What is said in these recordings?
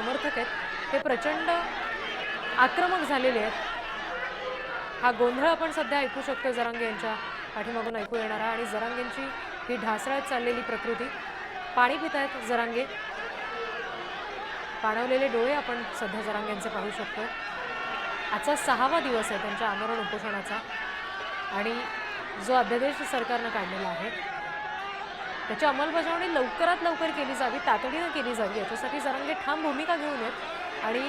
समर्थक आहेत. ते प्रचंड आक्रमक झालेले आहेत. हा गोंधळ आपण सध्या ऐकू शकतो जरांगे यांच्या पाठीमागून ऐकू येणारा आणि जरांगेंची ही ढासळत चाललेली प्रकृती. पाणी पित आहेत जरांगे. पाणवलेले डोळे आपण सध्या जरांगेंचे पाहू शकतो आजचा सहावा दिवस आहे त्यांच्या आमरण उपोषणाचा आणि जो अध्यादेश सरकारनं काढलेला आहे त्याची अंमलबजावणी लवकरात लवकर केली जावी तातडीनं केली जावी. याच्यासाठी जरांगे ठाम भूमिका घेऊन येत आणि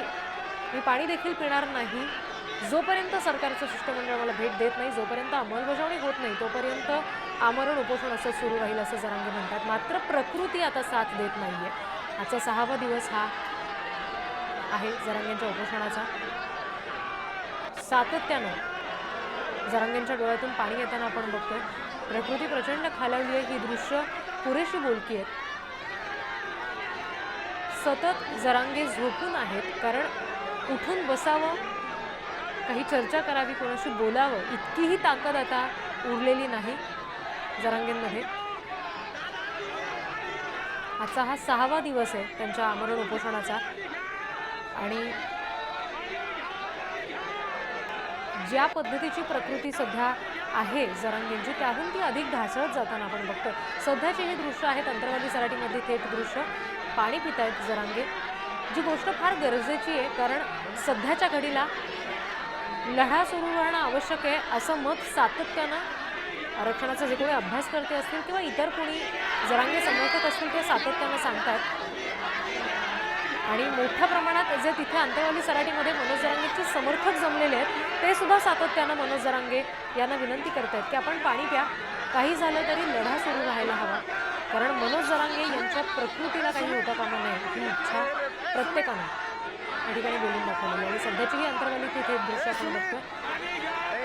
मी पाणी देखील पिणार नाही. जोपर्यंत सरकारचं शिष्टमंडळ मला भेट देत नाही जोपर्यंत अंमलबजावणी होत नाही तोपर्यंत आमरण उपोषण असं सुरू राहील असं जरांगे म्हणतात. मात्र प्रकृती आता साथ देत नाही आहे आजचा सहावा दिवस हा आहे जरांगेंच्या उपोषणाचा. सातत्यानं जरांगेंच्या डोळ्यातून पाणी येताना आपण बघतोय. प्रकृती प्रचंड खालावली आहे ही दृश्य पुरेशी बोलकी आहेत. सतत जरांगे झोपून आहेत कारण उठून बसावं काही चर्चा करावी कोणाशी बोलावं इतकीही ताकद आता उरलेली नाही जरांगेंमध्ये. आजचा हा सहावा दिवस आहे त्यांच्या आमरण उपोषणाचा आणि ज्या पद्धतीची प्रकृती सध्या आहे. जरांगेंची त्याहून ती अधिक ढासळत जाताना आपण बघतो सध्याचे हे दृश्य आहेत अंतर्वादी सराटीमध्ये थेट दृश्य. पाणी पितायत जरांगे. जी गोष्ट फार गरजेची आहे कारण सध्याच्या घडीला लढा सुरू राहणं आवश्यक आहे असं मत सातत्यानं आरक्षणाचा जे कोणी अभ्यासकर्ते असतील किंवा इतर कोणी जरांगे समर्थक असतील ते सातत्यानं सांगतात आणि मोठ्या प्रमाणात जे तिथे अंतरवाली सराटीमध्ये मनोज जरांगेचे समर्थक जमलेले आहेत ते सुद्धा सातत्यानं मनोज जरांगे यांना विनंती करतायत की आपण पाणी प्या. काही झालं तरी लढा सुरू राहायला हवा. कारण मनोज जरांगे यांच्या प्रकृतीला काही होता कामा नये ही इच्छा प्रत्येकानं या ठिकाणी बोलून दाखवलेली आणि सध्याची ही अंतरवाली तिथे दृश्य आपण बघतो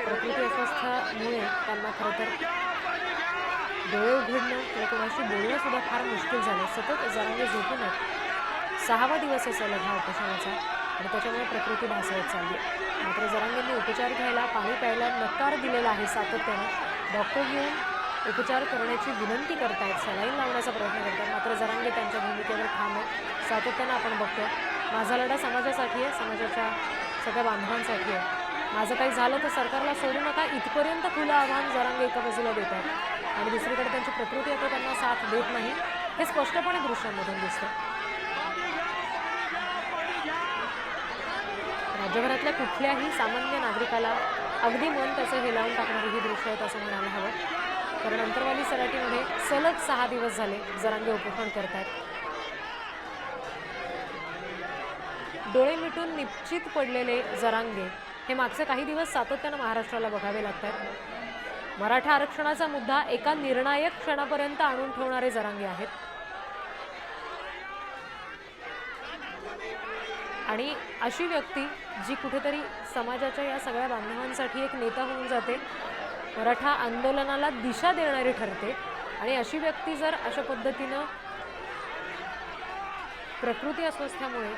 प्रकृती अस्वस्थामुळे त्यांना खरं तर डोळे उघडणं किंवा कोणाशी बोलणं सुद्धा फार मुश्किल झालं सतत जरांगे झोपून आहेत. सहावा दिवस असेल हा उपोषणाचा. आणि त्याच्यामुळे प्रकृती भासवत चालली आहे. मात्र जरांगेंनी उपचार घ्यायला पाणी प्यायला नकार दिलेला आहे सातत्याने. डॉक्टर घेऊन उपचार करण्याची विनंती करतायत सलाईन लावण्याचा प्रयत्न करतात मात्र जरांगे त्यांच्या भूमिकेवर ठाम आहे सातत्यानं आपण बघतो माझा लढा समाजासाठी आहे समाजाच्या सगळ्या बांधवांसाठी आहे. माझं काही झालं तर सरकारला सोडू नका. इथपर्यंत खुलं आव्हान जरांगे एका बाजूला देत आहेत. आणि दुसरीकडे त्यांची प्रकृती आता त्यांना साथ देत नाही. हे स्पष्टपणे दृश्यांमधून दिसतं जगभरातल्या कुठल्याही सामान्य नागरिकाला अगदी मन त्याचं हेलावून टाकणारी ही दृश्य आहेत असं म्हणायला हवं. कारण अंतरवाली सराटीमध्ये सलग सहा दिवस झाले जरांगे उपोषण करतात डोळे मिटून निश्चित पडलेले जरांगे हे मागचे काही दिवस सातत्यानं महाराष्ट्राला बघावे लागतात. मराठा आरक्षणाचा मुद्दा एका निर्णायक क्षणापर्यंत आणून ठेवणारे जरांगे आहेत. आणि अशी व्यक्ती जी कुठेतरी समाजाच्या या सगळ्या बांधवांसाठी एक नेता होऊन जाते मराठा आंदोलनाला दिशा देणारी ठरते. आणि अशी व्यक्ती जर अशा पद्धतीनं प्रकृती अस्वस्थ्यामुळे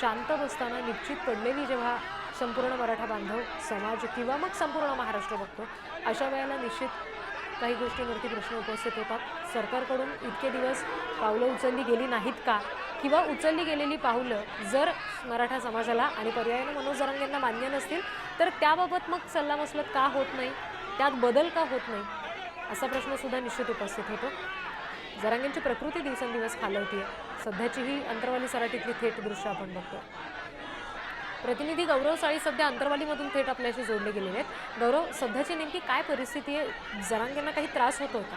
शांत बसताना निश्चित पडलेली जेव्हा संपूर्ण मराठा बांधव समाज किंवा मग संपूर्ण महाराष्ट्र बघतो अशा वेळेला निश्चित काही गोष्टींवरती प्रश्न उपस्थित होतात. सरकारकडून इतके दिवस पावलं उचलली गेली नाहीत का? किंवा उचलली गेलेली पाहुलं जर मराठा समाजाला आणि पर्यायानं मनोज जरांगेंना मान्य नसतील तर त्याबाबत मग सल्लामसलत का होत नाही? त्यात बदल का होत नाही? असा प्रश्नसुद्धा निश्चित उपस्थित होतो. जरांगेंची प्रकृती दिवसेंदिवस खालवतीये. सध्याची ही अंतरवाली सराटीतली थेट दृश्य आपण बघतो प्रतिनिधी गौरव साळी सध्या अंतरवालीमधून थेट आपल्याशी जोडले गेलेले आहेत. गौरव सध्याची नेमकी काय परिस्थिती आहे? जरांगेंना काही त्रास होतो का?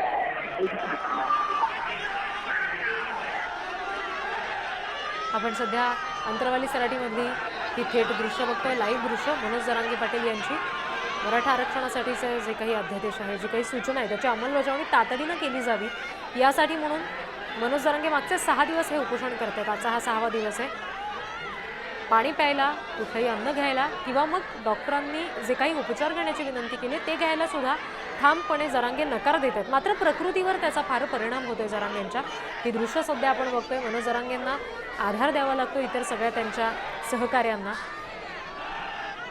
आपण सध्या अंतरवाली सराटीमधली ही थेट दृश्य बघतोय लाईव्ह दृश्य. मनोज जरांगे पाटील यांची. मराठा आरक्षणासाठीचे जे काही अध्यादेश आहे जी काही सूचना आहे त्याची अंमलबजावणी तातडीनं केली जावी. यासाठी म्हणून मनोज जरांगे मागचे सहा दिवस हे उपोषण करतात आजचा हा सहावा दिवस आहे. पाणी प्यायला कुठलंही अन्न घ्यायला किंवा मग डॉक्टरांनी जे काही उपचार घेण्याची विनंती केली ते घ्यायला सुद्धा ठामपणे जरांगे नकार देत आहेत. मात्र प्रकृतीवर त्याचा फार परिणाम होतोय जरांगेंच्या. ही दृश्य सध्या आपण बघतोय. मनोज जरांगेंना आधार द्यावा लागतो इतर सगळ्या त्यांच्या सहकार्यांना.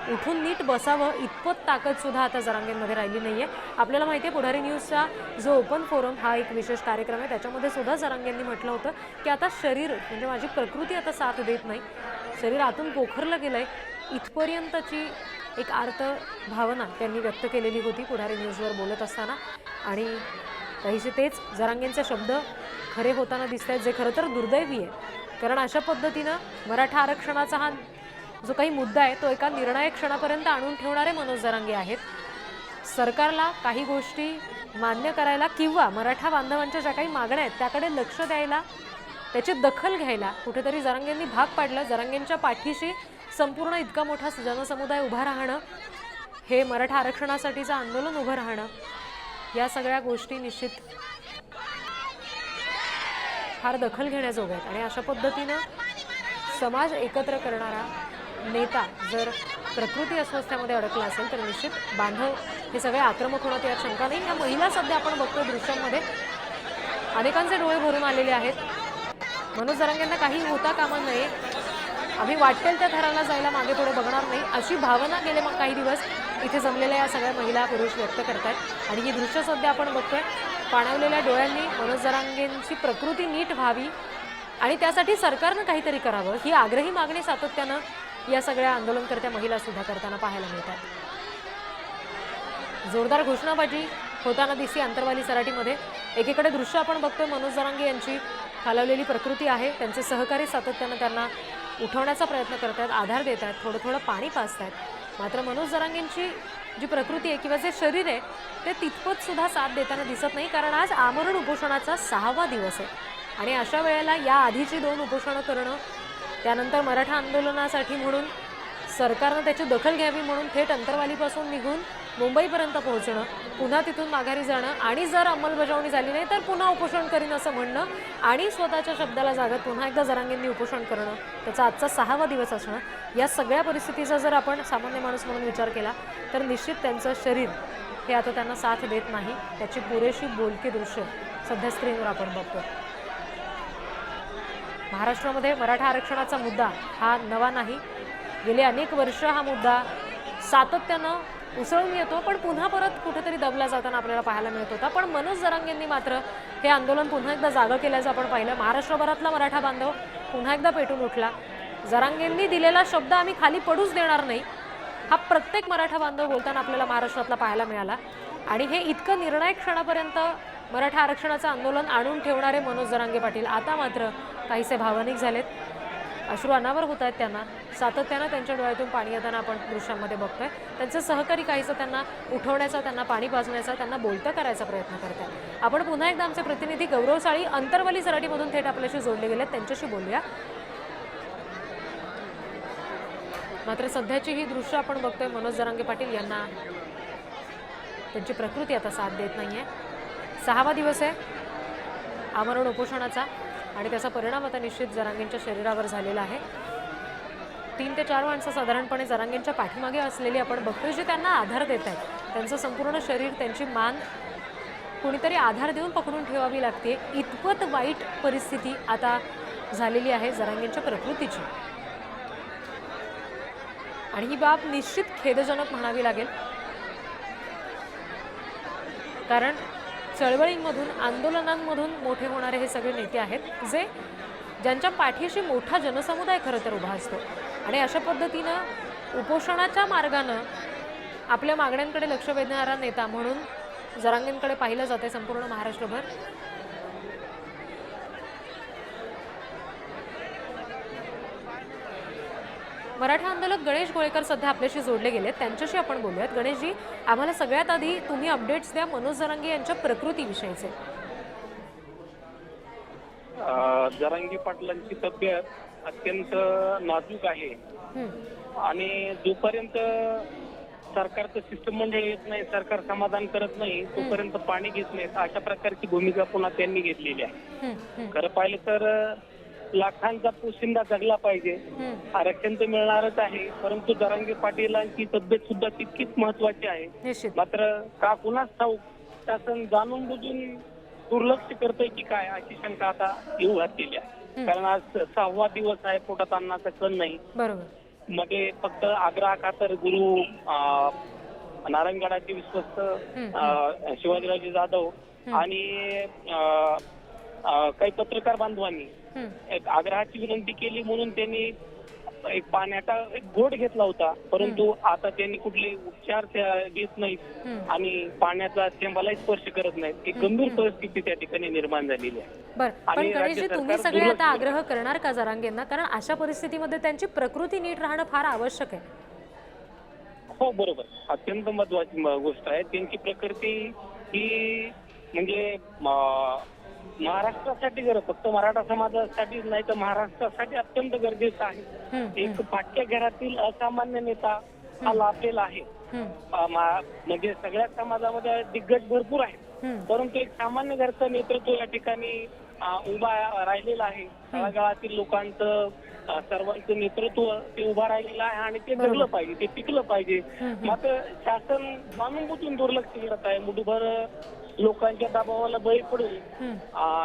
उठून नीट बसावं इतपत ताकदसुद्धा आता जरांगेंमध्ये राहिली नाही आहे आपल्याला माहिती आहे पुढारी न्यूजचा जो ओपन फोरम हा एक विशेष कार्यक्रम आहे. त्याच्यामध्ये सुद्धा जरांगेंनी म्हटलं होतं की आता शरीर म्हणजे माझी प्रकृती आता साथ देत नाही. शरीर आतून पोखरलं आहे इथपर्यंतची एक आर्त भावना त्यांनी व्यक्त केलेली होती पुढारी न्यूजवर बोलत असताना. आणि काहीसे तेच जरांगेंचे शब्द खरे होताना दिसत आहेत जे खरं तर दुर्दैवी आहे. कारण अशा पद्धतीनं मराठा आरक्षणाचा हा जो काही मुद्दा आहे तो एका निर्णायक क्षणापर्यंत आणून ठेवणारे मनोज जरांगे आहेत. सरकारला काही गोष्टी मान्य करायला किंवा मराठा बांधवांच्या ज्या काही मागण्या आहेत त्याकडे लक्ष द्यायला त्याची दखल घ्यायला कुठेतरी जरांगेंनी भाग पाडलं. जरांगेंच्या पाठीशी संपूर्ण इतका मोठा जनसमुदाय उभा राहणं हे मराठा आरक्षणासाठीचं आंदोलन उभं राहणं या सगळ्या गोष्टी निश्चित फार दखल घेण्याजोग्या आहेत. आणि अशा पद्धतीनं समाज एकत्र करणारा नेता जर प्रकृती अस्वस्थ्यामध्ये अडकला असेल तर निश्चित बांधव हे सगळे आक्रमक होण्यात यात शंका नाही या महिला सध्या आपण बघतो दृश्यांमध्ये अनेकांचे डोळे भरून आलेले आहेत. मनोज जरांगेंना काही होता कामा नये. आम्ही वाटेल त्या थराला जायला मागे पुढे बघणार नाही. अशी भावना गेले मग काही दिवस इथे जमलेल्या या सगळ्या महिला पुरुष व्यक्त करतात आणि ही दृश्य सध्या आपण बघतोय. पाणवलेल्या डोळ्यांनी मनोज जरांगेंची प्रकृती नीट व्हावी. आणि त्यासाठी सरकारनं काहीतरी करावं. ही आग्रही मागणी सातत्यानं या सगळ्या आंदोलनकर्त्या महिला सुद्धा करताना पाहायला मिळतात. जोरदार घोषणाबाजी होताना दिसी अंतरवाली सराटीमध्ये. एकीकडे दृश्य आपण बघतोय मनोज जरांगे यांची खालावलेली प्रकृती आहे. त्यांचे सहकारी सातत्यानं त्यांना उठवण्याचा प्रयत्न करतात आधार देत आहेत थोडं थोडं पाणी पाजतायत. मात्र मनोज जरांगेंची जी प्रकृती आहे किंवा जे शरीर आहे ते तितपत सुद्धा साथ देताना दिसत नाही. कारण आज आमरण उपोषणाचा सहावा दिवस आहे. आणि अशा वेळेला या आधीची दोन उपोषणं करणं त्यानंतर मराठा आंदोलनासाठी म्हणून सरकारनं त्याची दखल घ्यावी म्हणून थेट अंतरवालीपासून निघून मुंबईपर्यंत पोहोचणं पुन्हा तिथून माघारी जाणं आणि जर अंमलबजावणी झाली नाही तर पुन्हा उपोषण करीन असं म्हणणं आणि स्वतःच्या शब्दाला जागत पुन्हा एकदा जरांगींनी उपोषण करणं त्याचा आजचा सहावा दिवस असणं या सगळ्या परिस्थितीचा जर आपण सामान्य माणूस म्हणून विचार केला तर निश्चित त्यांचं शरीर हे आता त्यांना साथ देत नाही त्याची पुरेशी बोलकी दृश्य सध्या स्क्रीनवर आपण बघतो महाराष्ट्रामध्ये मराठा आरक्षणाचा मुद्दा हा नवा नाही. गेले अनेक वर्ष हा मुद्दा सातत्यानं उसळून येतो पण पुन्हा परत कुठेतरी दबला जाताना आपल्याला पाहायला मिळत होता. पण मनोज जरांगेंनी मात्र हे आंदोलन पुन्हा एकदा जागं केल्याचं आपण पाहिलं. महाराष्ट्रभरातला मराठा बांधव पुन्हा एकदा पेटून उठला. जरांगेंनी दिलेला शब्द आम्ही खाली पडूच देणार नाही. हा प्रत्येक मराठा बांधव बोलताना आपल्याला महाराष्ट्रातला पाहायला मिळाला. आणि हे इतकं निर्णायक क्षणापर्यंत मराठा आरक्षणाचं आंदोलन आणून ठेवणारे मनोज जरांगे पाटील आता मात्र काहीसे भावनिक झालेत. अश्रू अनावर होत आहेत त्यांना. सातत्यानं त्यांच्या डोळ्यातून पाणी येताना आपण दृश्यांमध्ये बघतोय. त्यांचं सहकारी काहीसं त्यांना उठवण्याचा त्यांना पाणी पाजण्याचा त्यांना बोलतं करायचा प्रयत्न करतात आपण पुन्हा एकदा आमचे प्रतिनिधी गौरव साळी अंतरवली सराटीमधून थेट आपल्याशी जोडले गेले त्यांच्याशी बोलूया. मात्र सध्याची ही दृश्य आपण बघतोय मनोज जरांगे पाटील यांना. त्यांची प्रकृती आता साथ देत नाहीये. सहावा दिवस आहे. आमरण उपोषणाचा आणि त्याचा परिणाम आता निश्चित जरांगेंच्या शरीरावर झालेला आहे. तीन ते चार माणसं साधारणपणे जरांगेंच्या पाठीमागे असलेली आपण बघतोय जे त्यांना आधार देत आहेत. त्यांचं संपूर्ण शरीर त्यांची मान कुणीतरी आधार देऊन पकडून ठेवावी लागते. इतपत वाईट परिस्थिती आता झालेली आहे जरांगेंच्या प्रकृतीची. आणि ही बाब निश्चित खेदजनक म्हणावी लागेल. कारण चळवळींमधून आंदोलनांमधून मोठे होणारे हे सगळे नेते आहेत जे ज्यांच्या पाठीशी मोठा जनसमुदाय खरं तर उभा असतो. आणि अशा पद्धतीनं उपोषणाच्या मार्गानं आपल्या मागण्यांकडे लक्ष वेधणारा नेता म्हणून जरांगेंकडे पाहिलं जाते संपूर्ण महाराष्ट्रभर. मराठा आंदोलक गणेश गोळेकर सध्या आपल्याशी जोडले गेलेत. त्यांच्याशी आपण बोलूयात. गणेशजी आम्हाला सगळ्यात आधी तुम्ही अपडेट्स द्या मनोज जरांगे यांच्या प्रकृतीविषयीचे. जरांगी पाटलांची तब्येत अत्यंत नाजूक आहे. आणि जोपर्यंत सरकारचं सिस्टम म्हणजे येत नाही सरकार समाधान करत नाही तोपर्यंत पाणी घेत नाही अशा प्रकारची भूमिका पुन्हा त्यांनी घेतलेली आहे. खरं पाहिलं तर लाखांचा पोशिंदा जगला पाहिजे. आरक्षण तर मिळणारच आहे परंतु जरांगे पाटीलांची तब्येत सुद्धा तितकीच महत्वाची आहे. मात्र का कुणाच ठाऊक शासन जाणून बुजून दुर्लक्ष करतंय की काय अशी शंका आता येऊ घातलेली आहे. कारण आज सहावा दिवस आहे पोटात अन्नाचा कण नाही. मध्ये फक्त आग्रा खातर गुरु नारायणगडाचे विश्वस्त शिवाजीराजे जाधव. आणि काही पत्रकार बांधवांनी एक आग्रहाची विनंती केली म्हणून त्यांनी एक पाण्याचा एक घोट घेतला होता. परंतु आता त्यांनी कुठले उपचार घेत नाहीत. आणि पाण्याचा थेंबालाही स्पर्श करत नाहीत. एक गंभीर परिस्थिती त्या ठिकाणी निर्माण झालेली आहे. आणि तुम्ही सगळे आता आग्रह करणार का जरांगेंना? कारण अशा परिस्थितीमध्ये त्यांची प्रकृती नीट राहणं फार आवश्यक आहे. हो बरोबर. अत्यंत महत्वाची गोष्ट आहे. त्यांची प्रकृती ही म्हणजे महाराष्ट्रासाठी जर फक्त मराठा समाजासाठीच नाही तर महाराष्ट्रासाठी अत्यंत गरजेचं आहे. एक पाठ्य घरातील असामान्य नेता हा लाभलेला आहे. म्हणजे सगळ्या समाजामध्ये दिग्गज भरपूर आहेत. परंतु एक सामान्य घरचं नेतृत्व या ठिकाणी उभा राहिलेलं आहे. तळागाळातील लोकांचं सर्वांचं नेतृत्व ते उभा राहिलेलं आहे आणि ते. जगलं पाहिजे ते टिकलं पाहिजे. मात्र शासन जाणून बुजून दुर्लक्ष करत आहे. मुठभर लोकांच्या दबावाला बळी पडून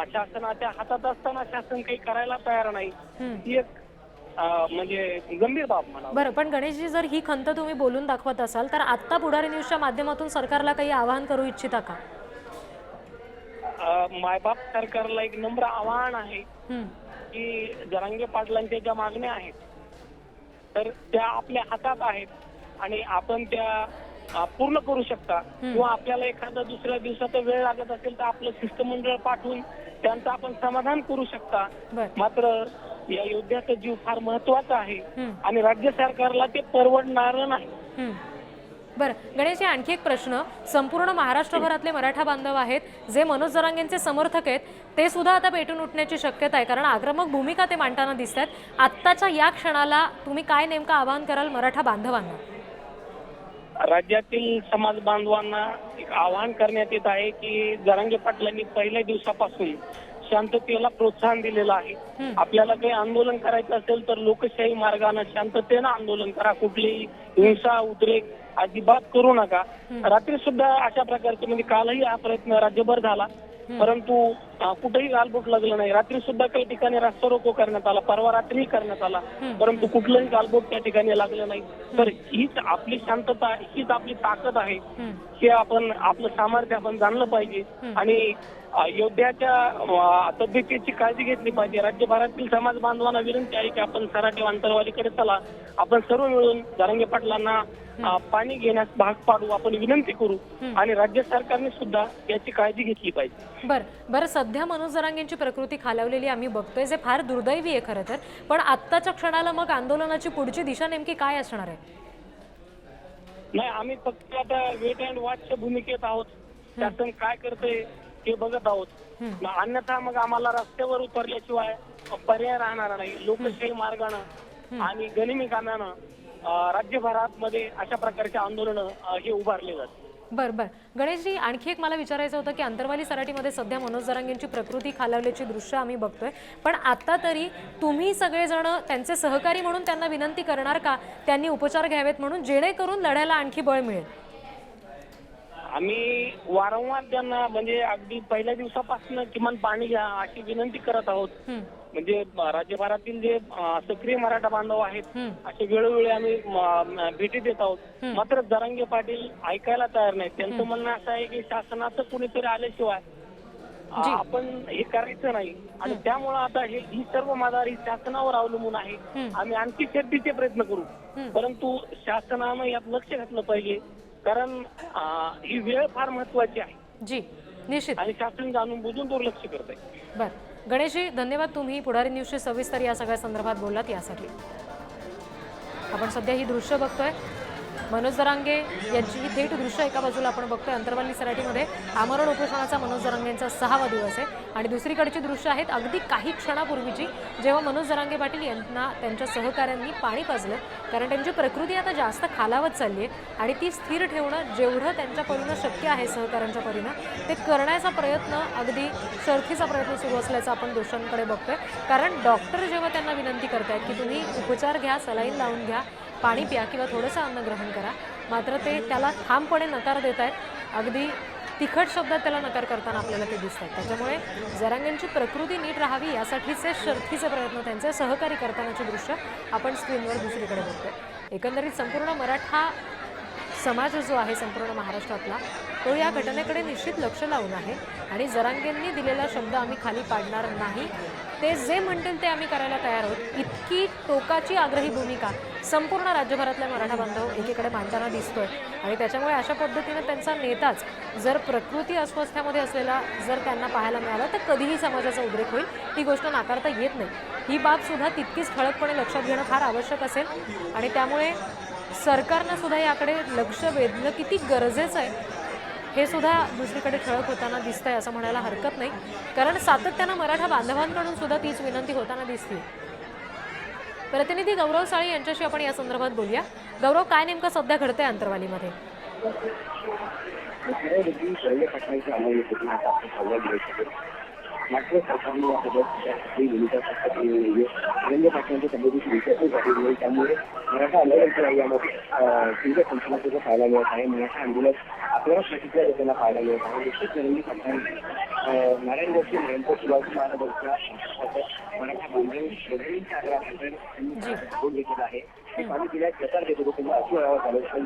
शासनाच्या हातात असताना शासन काही करायला तयार नाही. हं. एक म्हणजे गंभीर बाब म्हणा बरं पण गणेशजी जर ही खंत तुम्ही बोलून दाखवत असाल तर आत्ता पुढारी न्यूजच्या माध्यमातून सरकारला काही आवाहन करू इच्छिता का? अ, मायबाप सरकारला एक नम्र आवाहन आहे हं, की जरांगे पाटलांच्या ज्या मागण्या आहेत तर त्या आपल्या हातात आहेत आणि आपण त्या पूर्ण करू शकता. किंवा आपल्याला एखादा दुसऱ्या दिवसाचा वेळ लागत असेल तर आपलं शिष्टमंडळ पाठवून त्यांचं आपण समाधान करू शकता. मात्र या योद्ध्याचा जीव फार महत्त्वाचा आहे आणि राज्य सरकारला ते परवडणार नाही. बरं. गणेशजी आणखी एक प्रश्न. संपूर्ण महाराष्ट्रभरातले मराठा बांधव आहेत जे मनोज जरांगेंचे समर्थक आहेत ते सुद्धा आता पेटून उठण्याची शक्यता आहे. कारण आक्रमक भूमिका ते मांडताना दिसत आहेत आत्ताच्या या क्षणाला तुम्ही काय नेमकं आवाहन कराल मराठा बांधवांना? राज्यातील समाज बांधवांना एक आवाहन करण्यात येत आहे की जरांगे पाटलांनी पहिल्या दिवसापासून शांततेला प्रोत्साहन दिलेलं आहे. आपल्याला काही आंदोलन करायचं असेल तर लोकशाही मार्गाने शांततेनं आंदोलन करा. कुठलीही हिंसा उद्रेक अजिबात करू नका. रात्री सुद्धा अशा प्रकारचे म्हणजे कालही हा प्रयत्न राज्यभर झाला. परंतु कुठेही गालबोट लागलं नाही. रात्री सुद्धा काही ठिकाणी रस्ता रोको करण्यात आला. परवा रात्रीही करण्यात आला. परंतु कुठलंही गालबोट त्या ठिकाणी लागलं नाही. तर हीच आपली शांतता हीच आपली ताकद आहे. हं, आपण आपलं सामर्थ्य आपण जाणलं पाहिजे. आणि अ, योद्ध्याच्या अ, तब्येतीची काळजी घेतली पाहिजे. राज्यभरातील समाज बांधवांना विनंती आहे की आपण सराठी अंतरवालीकडे चला. आपण सर्व मिळून जरांगे पाटलांना पाणी घेण्यास भाग पाडू आपण विनंती करू. आणि राज्य सरकारने सुद्धा याची काळजी घेतली पाहिजे. बरं बरं सध्या मनोज जरांगेंची प्रकृती खालावलेली आम्ही बघतोय जे फार दुर्दैवी आहे खरं तर. पण आत्ताच्या क्षणाला मग आंदोलनाची पुढची दिशा नेमकी काय असणार आहे? नाही आम्ही फक्त आता वेट अँड वॉचच्या भूमिकेत आहोत. शासन काय करतंय ते बघत आहोत. अन्यथा मग आम्हाला रस्त्यावर उतरल्याशिवाय पर्याय राहणार नाही. लोकशाही मार्गानं आणि गनिमी काम्यानं अं, राज्यभरात मध्ये अशा प्रकारचे आंदोलन हे उभारले जातात. बरं बरं. गणेशजी आणखी एक मला विचारायचं होतं की अंतरवाली सराटीमध्ये सध्या मनोज जरांगेंची प्रकृती खालावल्याची दृश्य आम्ही बघतोय. पण आता तरी तुम्ही सगळेजण त्यांचे सहकारी म्हणून त्यांना विनंती करणार का? त्यांनी उपचार घ्यावेत म्हणून जेणेकरून लढ्याला आणखी बळ मिळेल. आम्ही वारंवार त्यांना म्हणजे अगदी पहिल्या दिवसापासून किमान पाणी घ्या अशी विनंती करत आहोत. म्हणजे राज्यभरातील जे सक्रिय मराठा बांधव आहेत असे वेळोवेळी आम्ही भेटी देत आहोत. मात्र जरांगे पाटील ऐकायला तयार नाहीत. त्यांचं म्हणणं असं आहे की शासनाचं कुणीतरी आल्याशिवाय. आपण हे करायचं नाही. आणि त्यामुळं आता हे ही सर्व मदार ही शासनावर अवलंबून आहे. आम्ही आणखी शक्तीचे प्रयत्न करू. परंतु शासनानं यात लक्ष घातलं पाहिजे. कारण ही वेळ फार महत्वाची आहे. जी. निश्चित. आणि शासन जाणून बुजून दुर्लक्ष करत आहे गणेशजी धन्यवाद तुम्ही पुढारी न्यूजशी सविस्तर या सगळ्या संदर्भात बोललात यासाठी. आपण सध्या ही दृश्य बघतोय. मनोज जरांगे यांची ही थेट दृश्य एका बाजूला आपण बघतोय अंतरवाली सराटीमध्ये. आमरण उपोषणाचा मनोज जरांगेंचा सहावा दिवस आहे. आणि दुसरीकडची दृश्य आहेत अगदी काही क्षणापूर्वीची जेव्हा मनोज जरांगे पाटील यांना त्यांच्या सहकाऱ्यांनी पाणी पाजलं. कारण त्यांची प्रकृती आता जास्त खालावत चालली आहे आणि ती स्थिर ठेवणं जेवढं त्यांच्या परीनं शक्य आहे सहकाऱ्यांच्या परीनं ते करण्याचा प्रयत्न अगदी शर्थीचा प्रयत्न सुरू असल्याचं आपण दोषांकडे बघतोय. कारण डॉक्टर जेव्हा त्यांना विनंती करतायत की तुम्ही उपचार घ्या सलाईन लावून घ्या पाणी प्या किंवा थोडंसं अन्न ग्रहण करा. मात्र ते त्याला ठामपणे नकार देत आहेत. अगदी तिखट शब्दात त्याला नकार करताना आपल्याला ते दिसत आहेत. त्याच्यामुळे जरांगेंची प्रकृती नीट राहावी यासाठीचे शर्थीचे प्रयत्न त्यांचे सहकारी करतानाचे दृश्य आपण स्क्रीनवर दुसरीकडे बघतोय. एकंदरीत संपूर्ण मराठा समाज जो आहे संपूर्ण महाराष्ट्रातला तो या घटनेकडे निश्चित लक्ष लावून आहे. आणि जरांगेंनी दिलेला शब्द आम्ही खाली पाडणार नाही. ते जे म्हणतील ते आम्ही करायला तयार आहोत. इतकी टोकाची आग्रही भूमिका संपूर्ण राज्यभरातल्या मराठा बांधव एकीकडे मांडताना दिसतोय. आणि त्याच्यामुळे अशा पद्धतीनं त्यांचा नेताच जर प्रकृती अस्वस्थ्यामध्ये असलेला जर त्यांना पाहायला मिळाला तर कधीही समाजाचा उद्रेक होईल. ही गोष्ट नाकारता येत नाही. ही बाब सुद्धा तितकीच ठळकपणे लक्षात घेणं फार आवश्यक असेल. आणि त्यामुळे सरकारनं सुद्धा याकडे लक्ष वेधणं किती गरजेचं आहे हे सुद्धा दुसरीकडे ठळक होताना दिसतंय असं म्हणायला हरकत नाही. कारण सातत्यानं मराठा बांधवांकडून सुद्धा तीच विनंती होताना दिसते प्रतिनिधी गौरव साळी यांच्याशी आपण या संदर्भात बोलूया गौरव काय नेमकं सध्या घडतंय अंतरवालीमध्ये मात्र सरकारने पाटलांच्या विचारपूस झालेली त्यामुळे मराठा आंदोलनाच्या यामध्ये तीव्र संशोधनाचं पाहायला मिळत आहे मराठा आंदोलन आपल्याला प्रतिक्रिया देताना पाहायला मिळत आहे निश्चित पाटलांनी नारायण गोष्टी नरेंद्र शिवाजी महाराजांच्या मराठा बांधव शेजारींच्या आग्रहानंतर त्यांनी घेतलेला आहे ते प्रचार त्यांना अश्रू नावा झालं पण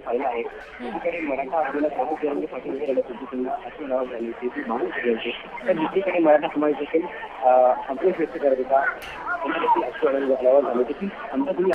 पाहिलं आहे एकीकडे मराठा आंदोलन प्रमुख जरंगे पाटील त्यांना झाली होती माणूस झाले तर दुसरीकडे मराठा समाज देखील अं, संतोष व्यक्त करत होता त्यांना देखील अश्रू आमचा तुम्ही